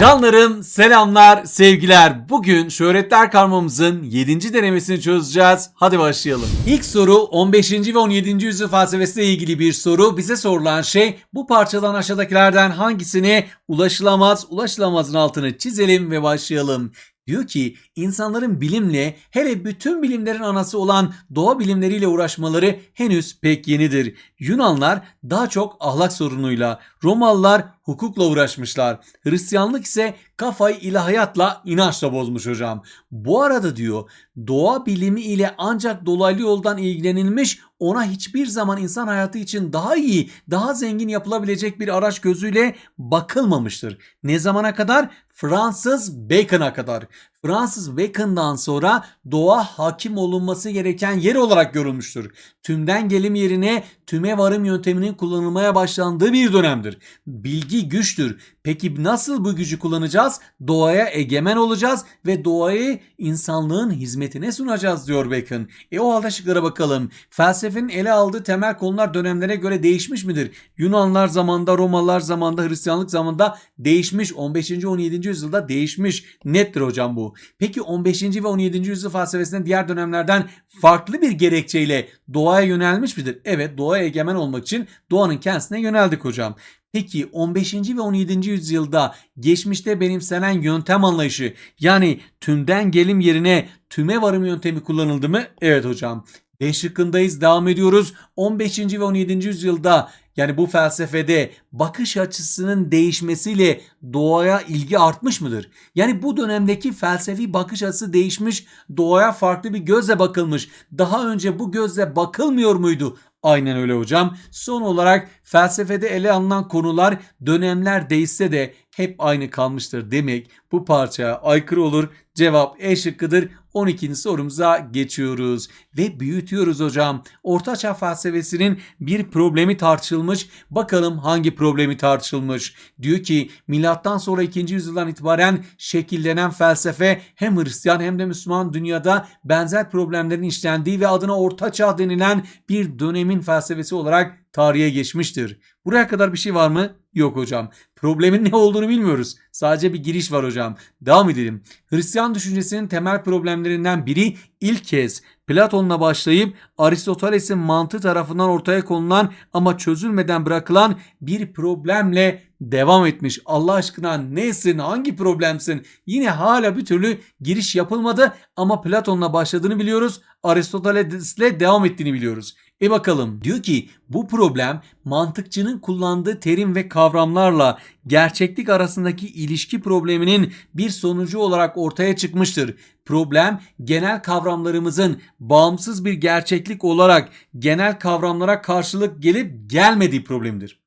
Canlarım selamlar sevgiler. Bugün şöhretler karmamızın 7. denemesini çözeceğiz. Hadi başlayalım. İlk soru 15. ve 17. yüzyıl felsefesiyle ilgili bir soru. Bize sorulan şey bu parçadan aşağıdakilerden hangisine ulaşılamaz? Ulaşılamazın altını çizelim ve başlayalım. Diyor ki insanların bilimle hele bütün bilimlerin anası olan doğa bilimleriyle uğraşmaları henüz pek yenidir. Yunanlar daha çok ahlak sorunuyla, Romalılar hukukla uğraşmışlar. Hristiyanlık ise kafayı ilahiyatla, inançla bozmuş hocam. Bu arada diyor doğa bilimi ile ancak dolaylı yoldan ilgilenilmiş ona hiçbir zaman insan hayatı için daha iyi, daha zengin yapılabilecek bir araç gözüyle bakılmamıştır. Ne zamana kadar? Fransız Bacon'a kadar. Fransız Bacon'dan sonra doğa hakim olunması gereken yer olarak görülmüştür. Tümden gelim yerine tüme varım yönteminin kullanılmaya başlandığı bir dönemdir. Bilgi güçtür. Peki nasıl bu gücü kullanacağız? Doğaya egemen olacağız ve doğayı insanlığın hizmetine sunacağız diyor Bacon. E o halde şıklara bakalım. Felsefenin ele aldığı temel konular dönemlere göre değişmiş midir? Yunanlar zamanında, Romalılar zamanında, Hristiyanlık zamanında değişmiş. 15. 17. yüzyılda değişmiş. Nettir hocam bu. Peki 15. ve 17. yüzyıl felsefesinde diğer dönemlerden farklı bir gerekçeyle doğaya yönelmiş midir? Evet doğaya egemen olmak için doğanın kendisine yöneldik hocam. Peki 15. ve 17. yüzyılda geçmişte benimsenen yöntem anlayışı yani tümden gelim yerine tüme varım yöntemi kullanıldı mı? Evet hocam. B şıkkındayız devam ediyoruz. 15. ve 17. yüzyılda yani bu felsefede bakış açısının değişmesiyle doğaya ilgi artmış mıdır? Yani bu dönemdeki felsefi bakış açısı değişmiş, doğaya farklı bir gözle bakılmış. Daha önce bu gözle bakılmıyor muydu? Aynen öyle hocam. Son olarak felsefede ele alınan konular dönemler değişse de hep aynı kalmıştır demek bu parçaya aykırı olur. Cevap E şıkkıdır. 12. sorumuza geçiyoruz ve büyütüyoruz hocam. Ortaçağ felsefesinin bir problemi tartışılmış. Bakalım hangi problemi tartışılmış? Diyor ki milattan sonra 2. yüzyıldan itibaren şekillenen felsefe hem Hristiyan hem de Müslüman dünyada benzer problemlerin işlendiği ve adına Ortaçağ denilen bir dönemin felsefesi olarak tarihe geçmiştir. Buraya kadar bir şey var mı? Yok hocam. Problemin ne olduğunu bilmiyoruz. Sadece bir giriş var hocam. Devam edelim. Hristiyan düşüncesinin temel problemlerinden biri ilk kez Platon'la başlayıp Aristoteles'in mantığı tarafından ortaya konulan ama çözülmeden bırakılan bir problemle devam etmiş. Allah aşkına nesin? Hangi problemsin? Yine hala bir türlü giriş yapılmadı ama Platon'la başladığını biliyoruz. Aristoteles'le devam ettiğini biliyoruz. E bakalım diyor ki bu problem mantıkçının kullandığı terim ve kavramlarla gerçeklik arasındaki ilişki probleminin bir sonucu olarak ortaya çıkmıştır. Problem genel kavramlarımızın bağımsız bir gerçeklik olarak genel kavramlara karşılık gelip gelmediği problemdir.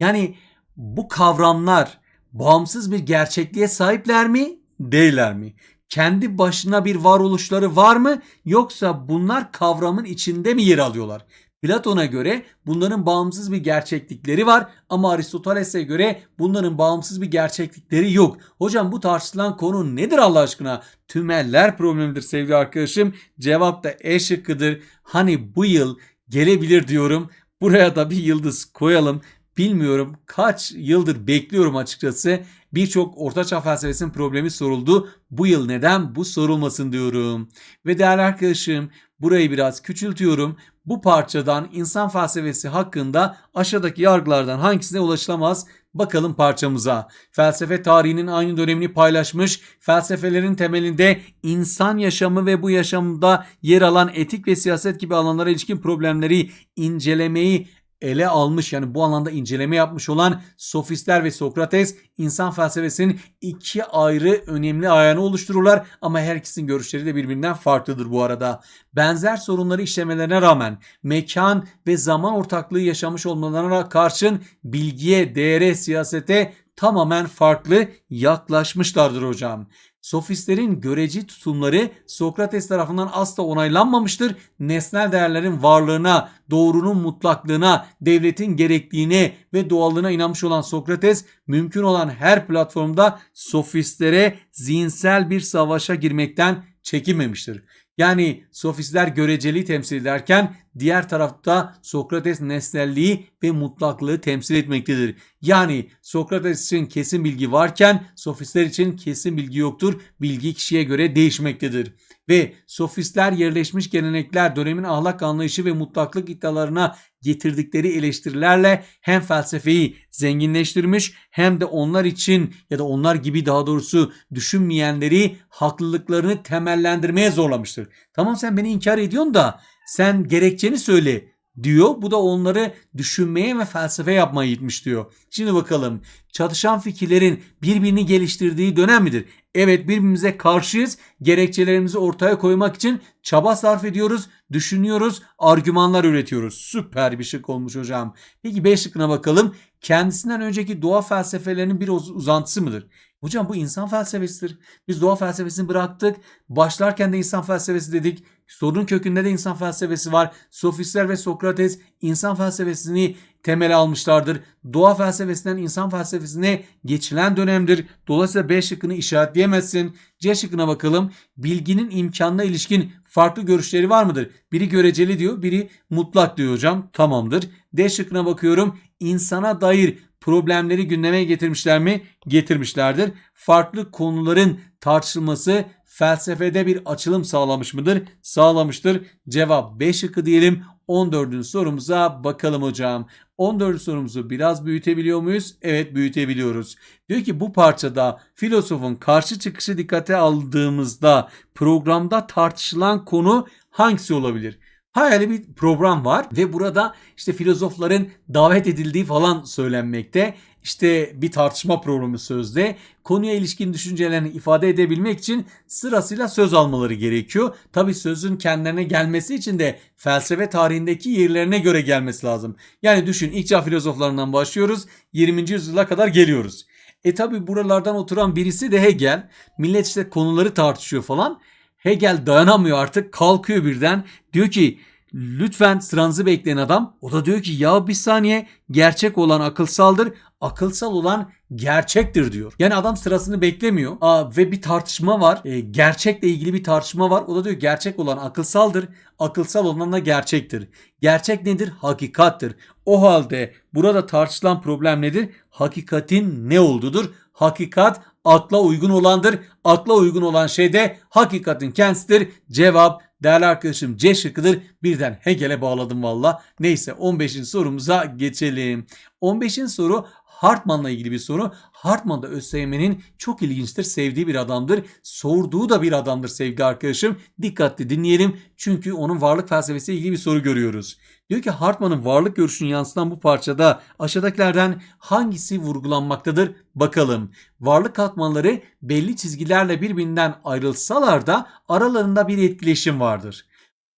Yani bu kavramlar bağımsız bir gerçekliğe sahipler mi? Değiller mi? Kendi başına bir varoluşları var mı yoksa bunlar kavramın içinde mi yer alıyorlar? Platon'a göre bunların bağımsız bir gerçeklikleri var ama Aristoteles'e göre bunların bağımsız bir gerçeklikleri yok. Hocam bu tartışılan konu nedir Allah aşkına? Tümeller problemidir sevgili arkadaşım. Cevap da E şıkkıdır. Hani bu yıl gelebilir diyorum. Buraya da bir yıldız koyalım. Bilmiyorum kaç yıldır bekliyorum açıkçası. Birçok ortaçağ felsefesinin problemi soruldu. Bu yıl neden bu sorulmasın diyorum. Ve değerli arkadaşım burayı biraz küçültüyorum. Bu parçadan insan felsefesi hakkında aşağıdaki yargılardan hangisine ulaşılamaz? Bakalım parçamıza. Felsefe tarihinin aynı dönemini paylaşmış, felsefelerin temelinde insan yaşamı ve bu yaşamda yer alan etik ve siyaset gibi alanlara ilişkin problemleri incelemeyi ele almış yani bu alanda inceleme yapmış olan sofistler ve Sokrates insan felsefesinin iki ayrı önemli ayağını oluştururlar ama her ikisinin görüşleri de birbirinden farklıdır bu arada. Benzer sorunları işlemelerine rağmen mekan ve zaman ortaklığı yaşamış olmalarına karşın bilgiye, değere, siyasete tamamen farklı yaklaşmışlardır hocam. Sofistlerin göreci tutumları Sokrates tarafından asla onaylanmamıştır. Nesnel değerlerin varlığına, doğrunun mutlaklığına, devletin gerekliğine ve doğallığına inanmış olan Sokrates mümkün olan her platformda sofistlere zihinsel bir savaşa girmekten çekinmemiştir. Yani sofistler göreceliği temsil ederken diğer tarafta Sokrates nesnelliği ve mutlaklığı temsil etmektedir. Yani Sokrates için kesin bilgi varken sofistler için kesin bilgi yoktur. Bilgi kişiye göre değişmektedir. Ve sofistler yerleşmiş gelenekler dönemin ahlak anlayışı ve mutlaklık iddialarına getirdikleri eleştirilerle hem felsefeyi zenginleştirmiş hem de onlar için ya da onlar gibi daha doğrusu düşünmeyenleri haklılıklarını temellendirmeye zorlamıştır. Tamam sen beni inkar ediyorsun da sen gerekçeni söyle diyor. Bu da onları düşünmeye ve felsefe yapmaya gitmiş diyor. Şimdi bakalım çatışan fikirlerin birbirini geliştirdiği dönem midir? Evet birbirimize karşıyız. Gerekçelerimizi ortaya koymak için çaba sarf ediyoruz, düşünüyoruz, argümanlar üretiyoruz. Süper bir şık olmuş hocam. Peki B şıkkına bakalım. Kendisinden önceki doğa felsefelerinin bir uz- uzantısı mıdır? Hocam bu insan felsefesidir. Biz doğa felsefesini bıraktık. Başlarken de insan felsefesi dedik. Sorun kökünde de insan felsefesi var. Sofistler ve Sokrates insan felsefesini temel almışlardır. Doğa felsefesinden insan felsefesine geçilen dönemdir. Dolayısıyla B şıkkını işaretleyemezsin. C şıkkına bakalım. Bilginin imkanına ilişkin farklı görüşleri var mıdır? Biri göreceli diyor, biri mutlak diyor hocam. Tamamdır. D şıkkına bakıyorum. İnsana dair problemleri gündeme getirmişler mi? Getirmişlerdir. Farklı konuların tartışılması felsefede bir açılım sağlamış mıdır? Sağlamıştır. Cevap B şıkkı diyelim. 14. sorumuza bakalım hocam. 14. sorumuzu biraz büyütebiliyor muyuz? Evet büyütebiliyoruz. Diyor ki bu parçada filozofun karşı çıkışı dikkate aldığımızda programda tartışılan konu hangisi olabilir? Hayali bir program var ve burada işte filozofların davet edildiği falan söylenmekte. İşte bir tartışma programı sözde. Konuya ilişkin düşüncelerini ifade edebilmek için sırasıyla söz almaları gerekiyor. Tabi sözün kendilerine gelmesi için de felsefe tarihindeki yerlerine göre gelmesi lazım. Yani düşün ilk çağ filozoflarından başlıyoruz 20. yüzyıla kadar geliyoruz. E tabi buralardan oturan birisi de Hegel. Millet işte konuları tartışıyor falan. Hegel dayanamıyor artık kalkıyor birden. Diyor ki lütfen sıranızı bekleyin adam. O da diyor ki ya bir saniye gerçek olan akılsaldır. Akılsal olan gerçektir diyor. Yani adam sırasını beklemiyor. Aa, ve bir tartışma var. E, gerçekle ilgili bir tartışma var. O da diyor gerçek olan akılsaldır. Akılsal olan da gerçektir. Gerçek nedir? Hakikattir. O halde burada tartışılan problem nedir? Hakikatin ne olduğudur? Hakikat akla uygun olandır. Akla uygun olan şey de hakikatin kendisidir. Cevap değerli arkadaşım C şıkkıdır. Birden Hegel'e bağladım valla. Neyse 15. sorumuza geçelim. 15. soru Hartman'la ilgili bir soru. Hartman da ÖSYM'nin çok ilginçtir, sevdiği bir adamdır. Sorduğu da bir adamdır sevgili arkadaşım. Dikkatli dinleyelim çünkü onun varlık felsefesiyle ilgili bir soru görüyoruz. Diyor ki Hartman'ın varlık görüşünü yansıtan bu parçada aşağıdakilerden hangisi vurgulanmaktadır? Bakalım. Varlık katmanları belli çizgilerle birbirinden ayrılsalar da aralarında bir etkileşim vardır.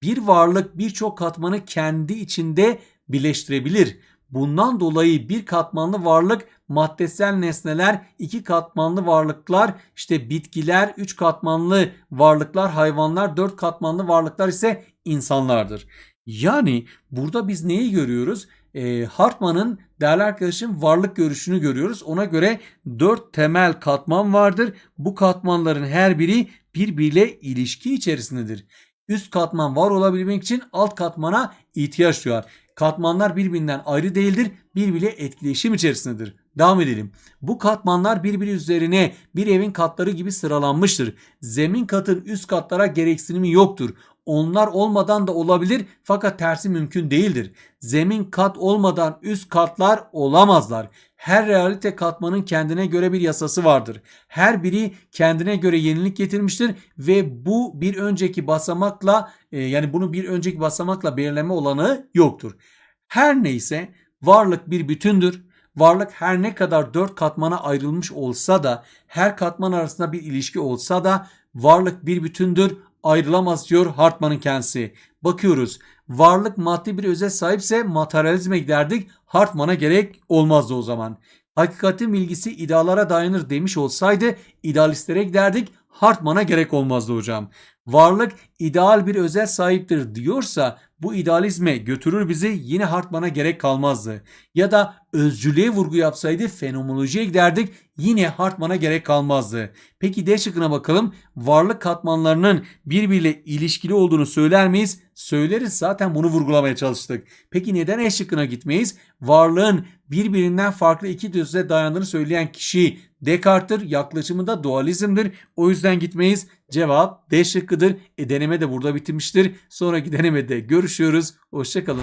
Bir varlık birçok katmanı kendi içinde birleştirebilir. Bundan dolayı bir katmanlı varlık maddesel nesneler, iki katmanlı varlıklar, işte bitkiler, üç katmanlı varlıklar, hayvanlar, dört katmanlı varlıklar ise insanlardır. Yani burada biz neyi görüyoruz? E, Hartman'ın değerli arkadaşım varlık görüşünü görüyoruz. Ona göre dört temel katman vardır. Bu katmanların her biri birbiriyle ilişki içerisindedir. Üst katman var olabilmek için alt katmana ihtiyaç duyar. Katmanlar birbirinden ayrı değildir, birbiriyle etkileşim içerisindedir. Devam edelim. Bu katmanlar birbiri üzerine bir evin katları gibi sıralanmıştır. Zemin katın üst katlara gereksinimi yoktur. Onlar olmadan da olabilir fakat tersi mümkün değildir. Zemin kat olmadan üst katlar olamazlar. Her realite katmanın kendine göre bir yasası vardır. Her biri kendine göre yenilik getirmiştir ve bu bir önceki basamakla e, yani bunu bir önceki basamakla belirleme olanı yoktur. Her neyse varlık bir bütündür. Varlık her ne kadar dört katmana ayrılmış olsa da her katman arasında bir ilişki olsa da varlık bir bütündür ayrılamaz diyor Hartman'ın kendisi. Bakıyoruz varlık maddi bir öze sahipse materyalizme giderdik Hartman'a gerek olmazdı o zaman. Hakikatin bilgisi idealara dayanır demiş olsaydı idealistlere giderdik Hartman'a gerek olmazdı hocam. Varlık ideal bir özel sahiptir diyorsa bu idealizme götürür bizi yine Hartman'a gerek kalmazdı. Ya da özcülüğe vurgu yapsaydı fenomenolojiye giderdik yine Hartmann'a gerek kalmazdı. Peki D şıkkına bakalım. Varlık katmanlarının birbiriyle ilişkili olduğunu söyler miyiz? Söyleriz zaten bunu vurgulamaya çalıştık. Peki neden E şıkkına gitmeyiz? Varlığın birbirinden farklı iki düze dayandığını söyleyen kişi Descartes'tir. Yaklaşımı da dualizmdir. O yüzden gitmeyiz. Cevap D şıkkıdır. E deneme de burada bitirmiştir. Sonraki denemede görüşüyoruz. Hoşçakalın.